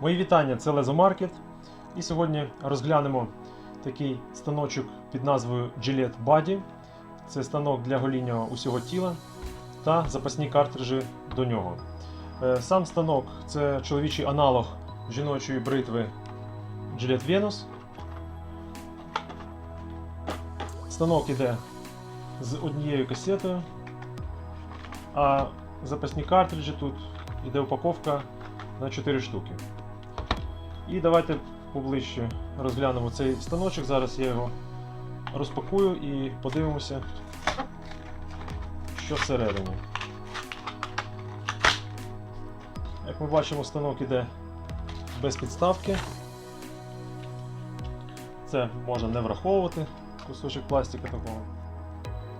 Мої вітання, це Лезомаркет. І сьогодні розглянемо такий станочок під назвою Gillette Body. Це станок для гоління усього тіла та запасні картриджі до нього. Е, Сам станок це чоловічий аналог жіночої бритви Gillette Venus. Станок іде з однією касетою, а запасні картриджі тут іде упаковка на 4 штуки. І давайте поближче розглянемо цей станочок. Зараз я його розпакую і подивимося, що всередині. Як ми бачимо, станок іде без підставки. Це можна не враховувати, кусочок пластика такого.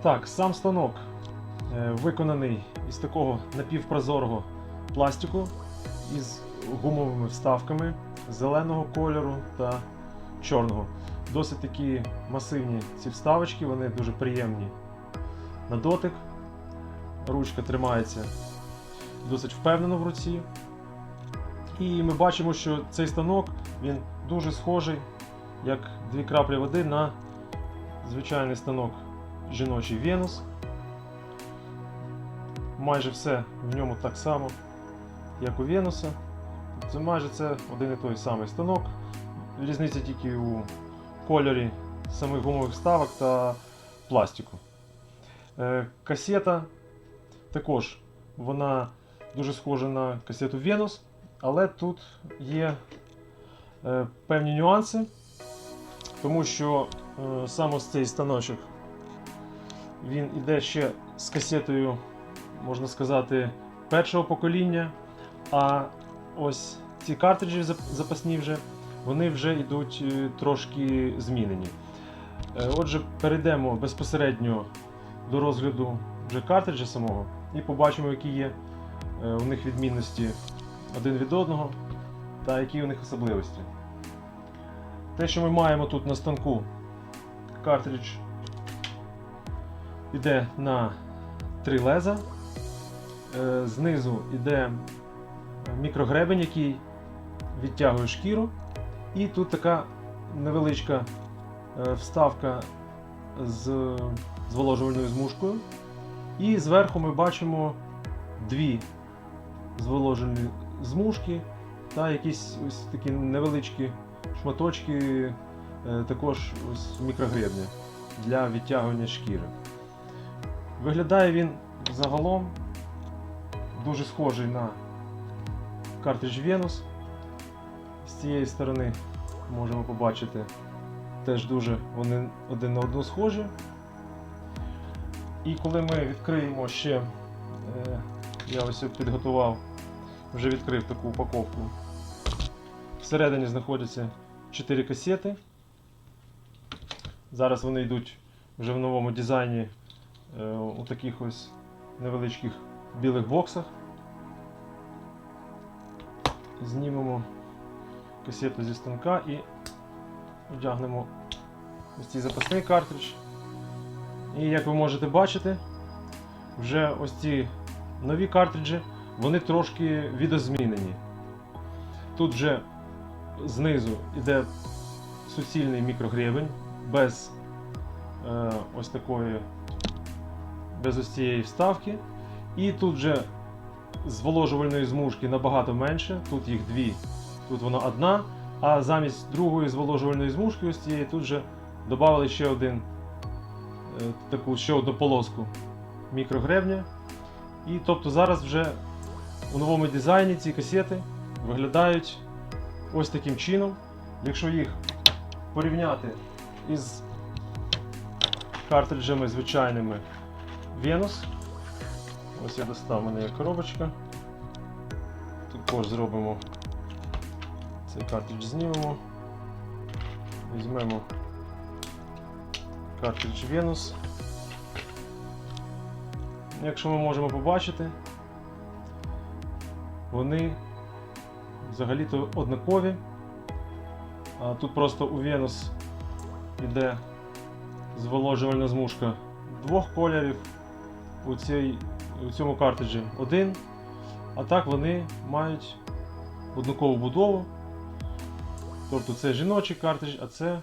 Так, сам станок е, виконаний із такого напівпрозорого пластику із гумовими вставками зеленого кольору та чорного. Досить такі масивні ці вставочки, вони дуже приємні на дотик. Ручка тримається досить впевнено в руці. І ми бачимо, що цей станок він дуже схожий, як дві краплі води на звичайний станок жіночий Venus. Майже все в ньому так само, як у Венуса. Це майже це один і той самий станок. Різниця тільки у кольорі самих гумових вставок та пластику. Е, Касета також вона дуже схожа на касету Venus, але тут є е, певні нюанси, тому що е, саме цей станочок він іде ще з касетою, можна сказати, першого покоління. А ось ці картриджі запасні вже, вони вже йдуть е, трошки змінені. Е, Отже, перейдемо безпосередньо до розгляду вже картриджа самого і побачимо, які є е, у них відмінності один від одного та які у них особливості. Те, що ми маємо тут на станку, картридж йде на три леза. Знизу йде мікрогребень, який відтягує шкіру. І тут така невеличка е, вставка з зволожувальною змушкою. І зверху ми бачимо дві зволожувальні змушки та якісь ось такі невеличкі шматочки, е, також ось мікрогребня для відтягування шкіри. Виглядає він загалом дуже схожий на картридж Venus. Цієї сторони можемо побачити теж дуже вони один на одну схожі. І коли ми відкриємо ще, е, я ось підготував, вже відкрив таку упаковку. Всередині знаходяться 4 касети. Зараз вони йдуть вже в новому дизайні е, у таких ось невеличких білих боксах. Знімемо касету зі станка і одягнемо ось цей запасний картридж. І як ви можете бачити, вже ось ці нові картриджі, вони трошки відозмінені. Тут вже знизу йде суцільний мікрогребень без е, ось такої, без ось цієї вставки. І тут вже зволожувальної змушки набагато менше, тут їх дві, тут вона одна, а замість другої зволожувальної змушки ось цієї тут вже додали ще один е, таку ще одну полоску мікрогребня. І тобто зараз вже у новому дизайні ці касети виглядають ось таким чином. Якщо їх порівняти із картриджами звичайними Venus, ось я достав, мене є коробочка. Також зробимо цей картридж знімемо. Візьмемо картридж Venus. Якщо ми можемо побачити, вони взагалі-то однакові. А тут просто у Venus йде зволожувальна змушка двох кольорів, у, цій, у цьому картриджі один. А так вони мають однакову будову. Тобто це жіночий картридж, а це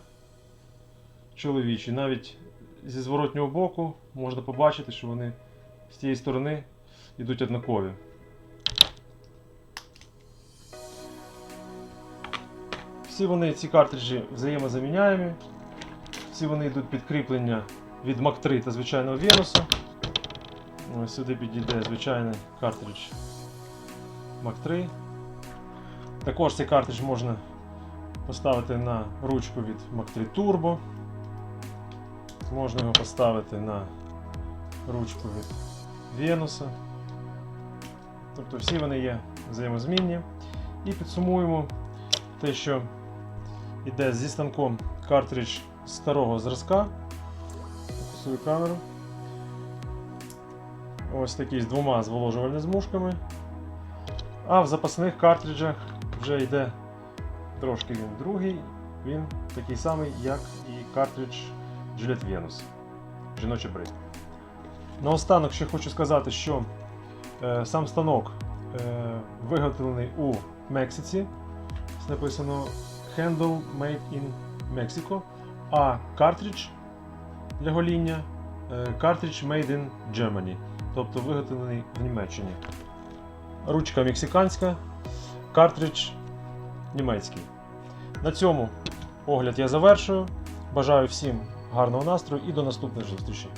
чоловічий. Навіть зі зворотнього боку можна побачити, що вони з тієї сторони йдуть однакові. Всі вони, ці картриджі, взаємозаміняємі. Всі вони йдуть підкріплення від Mach 3 та звичайного Venus. Ось сюди підійде звичайний картридж Mach 3. Також цей картридж можна поставити на ручку від Mach 3 Turbo. Можна його поставити на ручку від Venus. Тобто всі вони є взаємозмінні. І підсумуємо те, що йде зі станком картридж старого зразка. Фокусую камеру. Ось такий з двома зволожувальними змушками. А в запасних картриджах вже йде трошки він другий. Він такий самий, як і картридж Gillette Venus. Жіноча бритва. Наостанок ще хочу сказати, що е, сам станок е, виготовлений у Мексиці. Ось Написано Handle Made in Mexico, а картридж для гоління е, картридж Made in Germany, тобто виготовлений в Німеччині. Ручка мексиканська, картридж німецький. На цьому огляд я завершую. Бажаю всім гарного настрою і до наступних зустрічей.